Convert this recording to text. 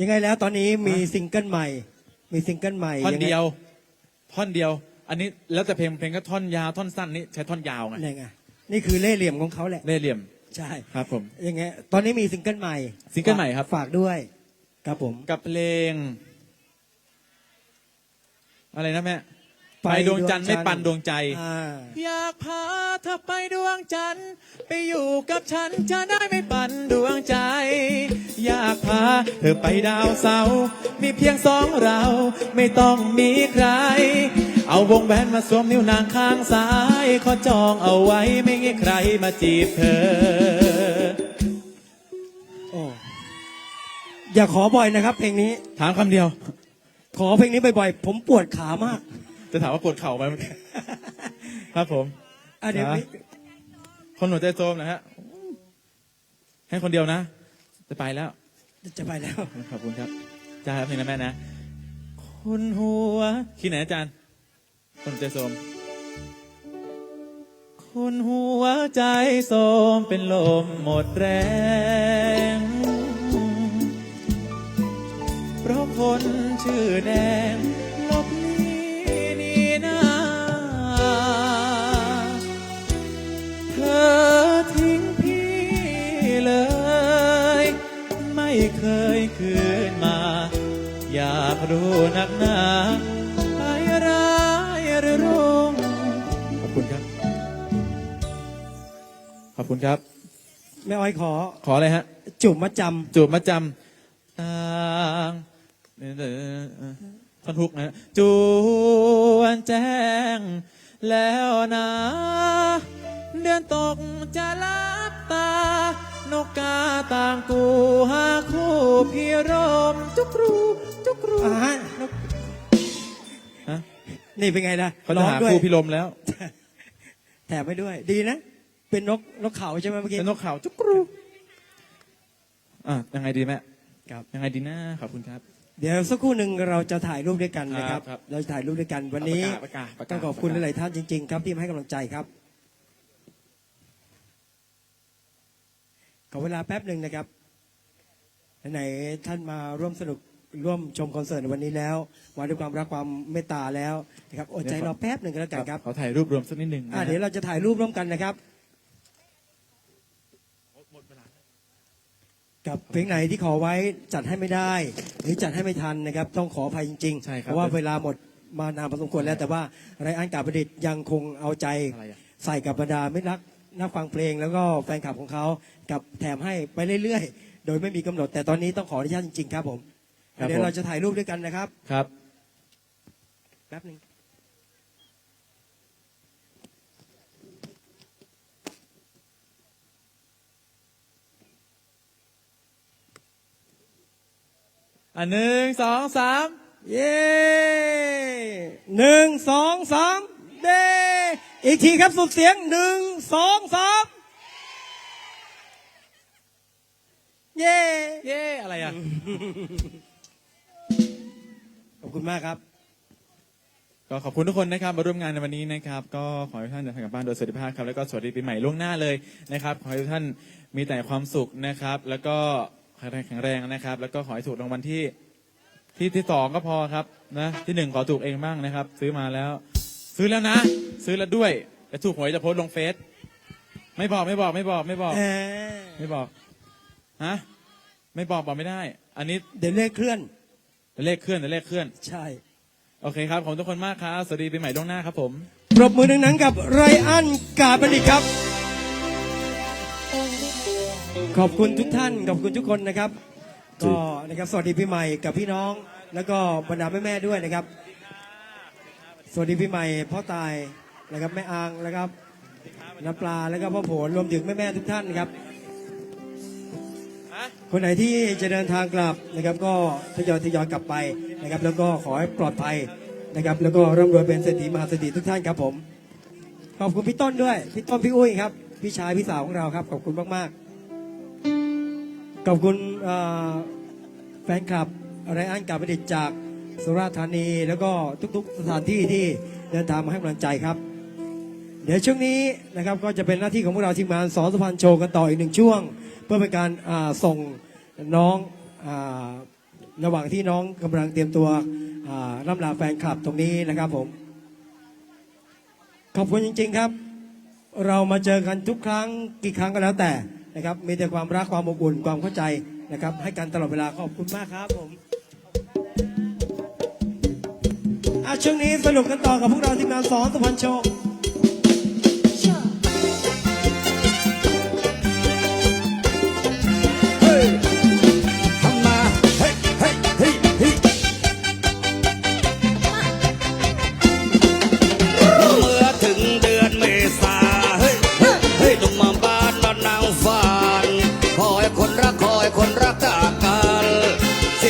ยังไงแล้วตอนนี้มีซิงเกิลใหม่ มีซิงเกิลใหม่ท่อนงไงเดียว ท่อนเดียว อันนี้แล้วแต่เพลงเพลงก็ท่อนยาวท่อนสั้นนี่ใช้ท่อนยาวไงนี่ไงนี่คือเล่ห์เหลี่ยมของเขาแหละเล่ห์เหลี่ยมใช่ครับผมยังไงตอนนี้มีซิงเกิลใหม่ซิงเกิลใหม่ครับฝากด้วย ครับผมกับเพลง อะไรนะแม่ ไปไปดวงจันทร์ดวงจันทร์ไม่ปันดวงใจ อ่าอยากพาเธอไปดวงจันทร์ไปอยู่กับฉันจะได้ไม่ปันดวงใจ อยากพาเธอไปดาวเสาร์มีเพียงสองเราไม่ต้องมีใคร เอาวงแหวนมาสวมนิ้วนางข้างซ้าย ขอจองเอาไว้ไม่มีใครมาจีบเธอ โอ้อย่าขอบ่อยนะครับ เพลงนี้ ถามคำเดียว ขอเพลงนี้บ่อยๆผมปวดขามาก จะถามว่าปวดเข่าไหม ครับผมอะเดี๋ยวจ๋าคนหัวใจโซมนะฮะ ให้คนเดียวนะ จะไปแล้ว จะไปแล้ว ขอบคุณครับจ้าครับเพลงนะแม่นะ คนหัวคิดไหนอาจารย์ คนใจโสมคนหัวใจโสมเป็นลมหมดแรง เพราะคนชื่อแดง เคยคืนมา อยากรู้นักหนาไปร้ายหรือรุ่งขอบคุณครับ ขอบคุณครับ แม่อ้อยขอ ขออะไรฮะ จุ่มมาจจูบมาจำต่างท่อนฮุกนะฮะจวนแจ้ง แล้วนะ เดือนตกจะลับตา นกกาต่างกูหาคู่พี่รมจุกรูจุกรูำอ่าฮะนี่เป็นไงนะเขาจะร้องหาด้วย คู่พี่ลมแล้วแถมไปด้วย ดีนะ เป็นนกนกเขาใช่ไหมเมื่อกี้ เป็นนกเขาจุกรูอะยังไงดีแม่ครับ ยังไงดีนะขอบคุณครับ เดี๋ยวสักครู่หนึ่งเราจะถ่ายรูปด้วยกันนะครับ ครับเราจะถ่ายรูปด้วยกันวันนี้ประกาศประกาศ ต้องขอบคุณหลายๆท่านจริงๆครับที่มาให้กำลังใจครับ อเวลาแป๊บหนึ่งนะครับไหนๆท่านมาร่วมสนุกร่วมชมคอนเสิร์ตในวันนี้แล้วมาด้วยความรักความเมตตาแล้วนะครับอดใจรอแป๊บหนึ่งก็แล้วกันครับขอถ่ายรูปรวมสักนิดหนึ่งอะนะฮะเดี๋ยวเราจะถ่ายรูปร่วมกันนะครับกับเพลงไหนที่ขอไว้จัดให้ไม่ได้ หรือจัดให้ไม่ทันนะครับ ต้องขออภัยจริงๆใช่ครับเพราะว่าเวลาหมดมานานพอสมควรแล้ว แต่ว่าไรอันกาประดิษฐ์ยังคงเอาใจอะไรอะใส่กับบรรดาไม่รัก นักฟังเพลงแล้วก็แฟนคลับของเขากับแถมให้ไปเรื่อยๆ โดยไม่มีกำหนด แต่ตอนนี้ต้องขออนุญาตจริงๆครับผมครับเดี๋ยวผม เราจะถ่ายรูปด้วยกันนะครับครับ แป๊บหนึ่งอะหนึ่งสองสาม เย้หนึ่งสองสามเด้อีกทีครับสุดเสียงหนึ่ง สองสามเย้เย่อะไรอะ ขอบคุณมากครับ ก็ขอบคุณทุกคนนะครับมาร่วมงานในวันนี้นะครับ ก็ขอให้ทุกท่านเดินทางกลับบ้านโดยสวัสดิภาพครับแล้วก็สวัสดีปีใหม่ล่วงหน้าเลยนะครับ ขอให้ทุกท่านมีแต่ความสุขนะครับ แล้วก็แข็งแรงแข็งแรงนะครับ แล้วก็ขอให้ถูกรางวัลที่ที่ที่สองก็พอครับนะที่หนึ่งขอถูกเองบ้างนะครับ ซื้อมาแล้ว ซื้อแล้วนะ ซื้อแล้วด้วยแต่ถูกหวยจะโพสต์ลงเฟซ ไม่บอกไม่บอกไม่บอกไม่บอก เอ่อไม่บอกฮะไม่บอกบอกไม่ได้ อันนี้เดี๋ยวเลขเคลื่อนเลขเคลื่อนเลขเคลื่อน ใช่ โอเคครับขอบคุณทุกคนมากครับสวัสดีปีใหม่ล่วงหน้าครับผม ปรบมือดังๆกับไรอันกาบันดิตครับ ขอบคุณทุกท่าน ขอบคุณทุกคนนะครับ ก็นะครับสวัสดีปีใหม่กับพี่น้อง แล้วก็บรรดาแม่ๆด้วยนะครับ สวัสดีปีใหม่พ่อตายนะครับแม่อางนะครับ น้ำปลาแล้วก็พ่อโผลรวมถึงแม่ๆทุกท่านนะครับ คนไหนที่จะเดินทางกลับนะครับ ก็ทยอยทยอยกลับไปนะครับ แล้วก็ขอให้ปลอดภัยนะครับ แล้วก็ร่ำรวยเป็นเศรษฐีมหาเศรษฐีทุกท่านครับผม ขอบคุณพี่ต้นด้วยพี่ต้นพี่อุ้ยครับพี่ชายพี่สาวของเราครับขอบคุณมากๆขอบคุณเอ่อแฟนคลับไรอันกาประดิษฐ์จากสุราษฎร์ธานี แล้วก็ทุกๆสถานที่ที่เดินทางมาให้กำลังใจครับ เดี๋ยวช่วงนี้นะครับก็จะเป็นหน้าที่ของพวกเราทีมงานสอนสุพรรณโชว์กันต่ออีกหนึ่งช่วง เพื่อเป็นการส่งน้องอระหว่างที่น้องกำลังเตรียมตัวร่ำลาแฟนคลับตรงนี้นะครับผม ขอบคุณจริง ๆครับ เรามาเจอกันทุกครั้งกี่ครั้งก็แล้วแต่นะครับมีแต่ความรักความอบอุ่นความเข้าใจนะครับ ให้กันตลอดเวลาขอบคุณมากครับผมช่วงนี้สนุกกันต่อกับพวกเราทีมงานสอนสุพรรณโชว์